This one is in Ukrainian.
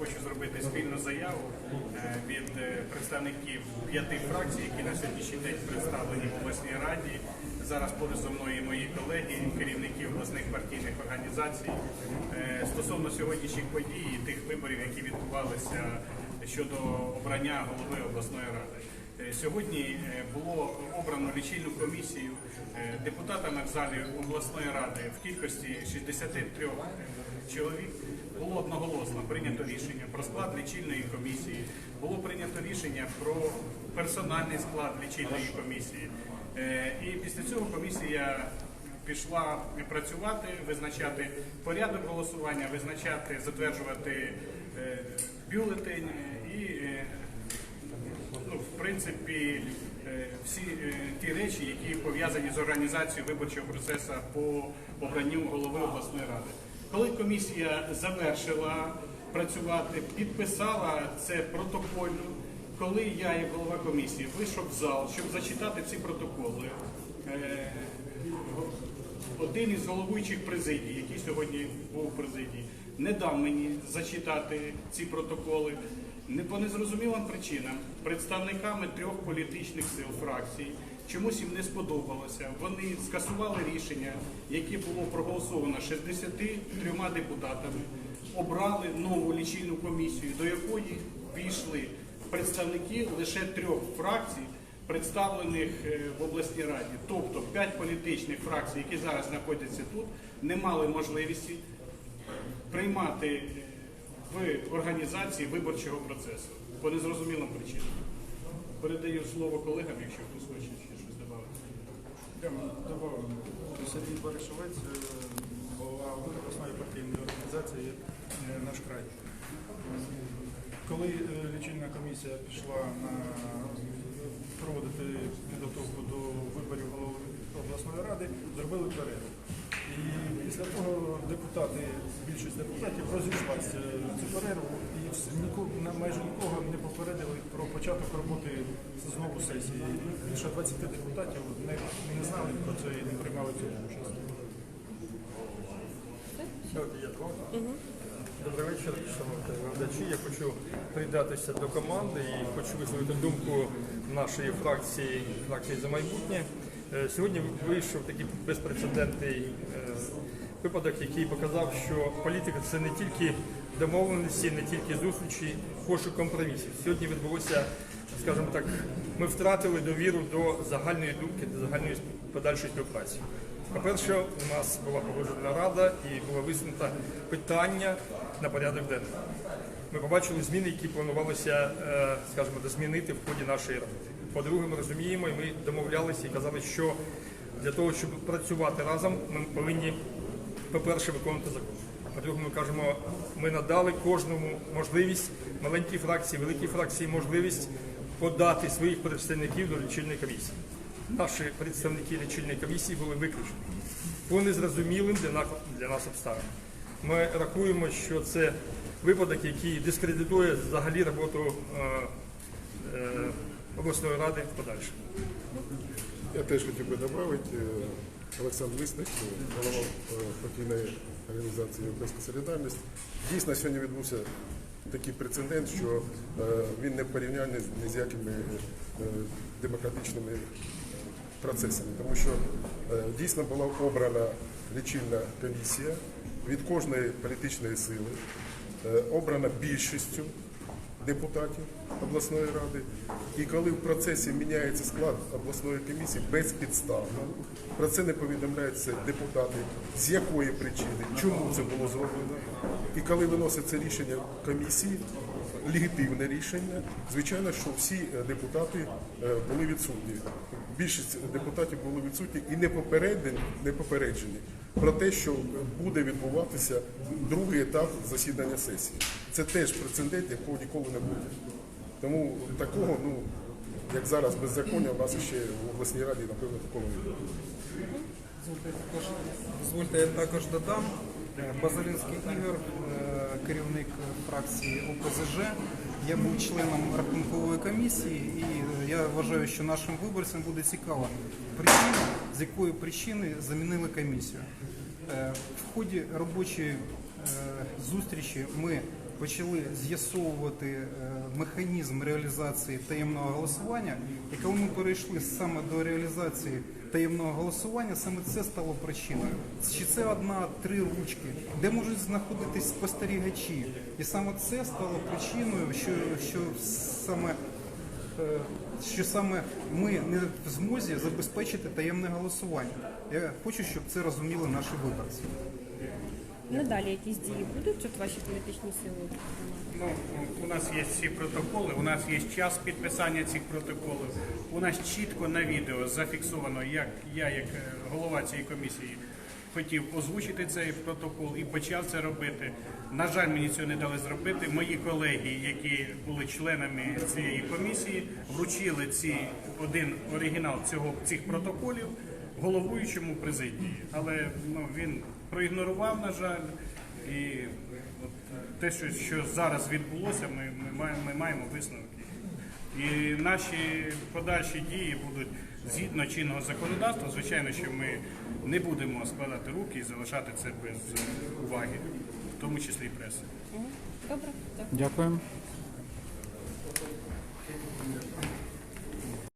хочу зробити спільну заяву е, від е, представників п'яти фракцій, які на сьогоднішній день представлені в обласній раді. Зараз поруч зі мною і мої колеги, керівники обласних партійних організацій Е, стосовно сьогоднішніх подій і тих виборів, які відбувалися щодо обрання голови обласної ради. Сьогодні було обрано лічильну комісію депутатами в залі обласної ради в кількості 63 чоловік. Було одноголосно прийнято рішення про склад лічильної комісії. Було прийнято рішення про персональний склад лічильної комісії. Е, І після цього комісія пішла працювати, визначати порядок голосування, визначати, затверджувати е, бюлетень і е, ну, в принципі, всі ті речі, які пов'язані з організацією виборчого процесу по обранню голови обласної ради. Коли комісія завершила працювати, підписала це протокольно, коли я, як голова комісії, вийшов в зал, щоб зачитати ці протоколи, е, один із головуючих президій, який сьогодні був у президії, не дав мені зачитати ці протоколи. По незрозумілим причинам представниками трьох політичних сил фракцій чомусь їм не сподобалося. Вони скасували рішення, яке було проголосовано 63 депутатами, обрали нову лічильну комісію, до якої війшли представники лише трьох фракцій, представлених е, в обласній раді. Тобто п'ять політичних фракцій, які зараз знаходяться тут, не мали можливості приймати е, в організації виборчого процесу по незрозумілим причинам. Передаю слово колегам, якщо хтось хоче. Я добавив. Сергій Баришовець, е, голова обласної партійної організації е, «Наш край». Коли е, лічильна комісія пішла на проводити підготовку до виборів голови обласної ради, зробили перерву. І після того депутати, більшість депутатів розійшлася цю перерву і майже нікого не попередили про початок роботи знову сесії. Більше 20 депутатів не, не знали про це і не приймали в цьому участь. Добрий вечір, шановні глядачі. Я хочу приєднатися до команди і хочу висловити думку нашої фракції, фракції за майбутнє. Е, Сьогодні вийшов такий безпрецедентний е, випадок, який показав, що політика це не тільки домовленості, не тільки зустрічі, пошук компромісів. Сьогодні відбулося, скажімо так, ми втратили довіру до загальної думки, до загальної подальшої співпраці. По-перше, у нас була погоджена рада і було висунуто питання на порядок денний. Ми побачили зміни, які планувалося, е, скажімо, змінити в ході нашої роботи. По-друге, ми розуміємо, і ми домовлялися і казали, що для того, щоб працювати разом, ми повинні, по-перше, виконувати закон. По-друге, ми кажемо, ми надали кожному можливість, маленькій фракції, великій фракції, можливість подати своїх представників до лічильної комісії. Наші представники лічильної комісії були виключені по незрозумілим для нас, обставинам. Ми рахуємо, що це випадок, який дискредитує взагалі роботу е, е, обласної ради в подальшому. Я теж хотів би додати, е, Олександр Лисник, е, голова е, партійної організації Європейська Солідарність. Дійсно, сьогодні відбувся такий прецедент, що він не порівнянний з- якими демократичними процесами, тому що дійсно була обрана лічильна комісія від кожної політичної сили, обрана більшістю депутатів обласної ради. І коли в процесі міняється склад обласної комісії безпідставно, про це не повідомляються депутати, з якої причини, чому це було зроблено. І коли виноситься рішення комісії, легітимне рішення, звичайно, що всі е, депутати е, були відсутні. Більшість депутатів були відсутні і не попереджені, не попереджені про те, що буде відбуватися другий етап засідання сесії. Це теж прецедент, якого ніколи не буде. Тому такого, ну як зараз беззаконня, у нас ще в обласній раді, напевно, такого не буде. Дозвольте я також додам. Е, Ігор, е, керівник фракції ОПЗЖ. Я був членом рахункової комісії і е, я вважаю, що нашим виборцям буде цікаво причина, з якої причини замінили комісію. Е, В ході робочої зустрічі ми почали з'ясовувати е, механізм реалізації таємного голосування. І коли ми перейшли саме до реалізації таємного голосування, саме це стало причиною. Чи це одна три ручки, де можуть знаходитись спостерігачі, і саме це стало причиною, що, що саме е, що саме ми не в змозі забезпечити таємне голосування. Я хочу, щоб це розуміли наші виборці. Надалі якісь дії будуть от ваші політичні сили? Ну, у нас є всі протоколи, у нас є час підписання цих протоколів. У нас чітко на відео зафіксовано, як я, як е, голова цієї комісії, хотів озвучити цей протокол і почав це робити. На жаль, мені цього не дали зробити. Мої колеги, які були членами цієї комісії, вручили ці один оригінал цього цих протоколів головуючому президії. Але ну він проігнорував, на жаль, і от те, що, що зараз відбулося, ми, ми, маємо, ми маємо висновки. І наші подальші дії будуть згідно чинного законодавства. Звичайно, що ми не будемо складати руки і залишати це без уваги, в тому числі і преси. Добре, дякую. Дякую.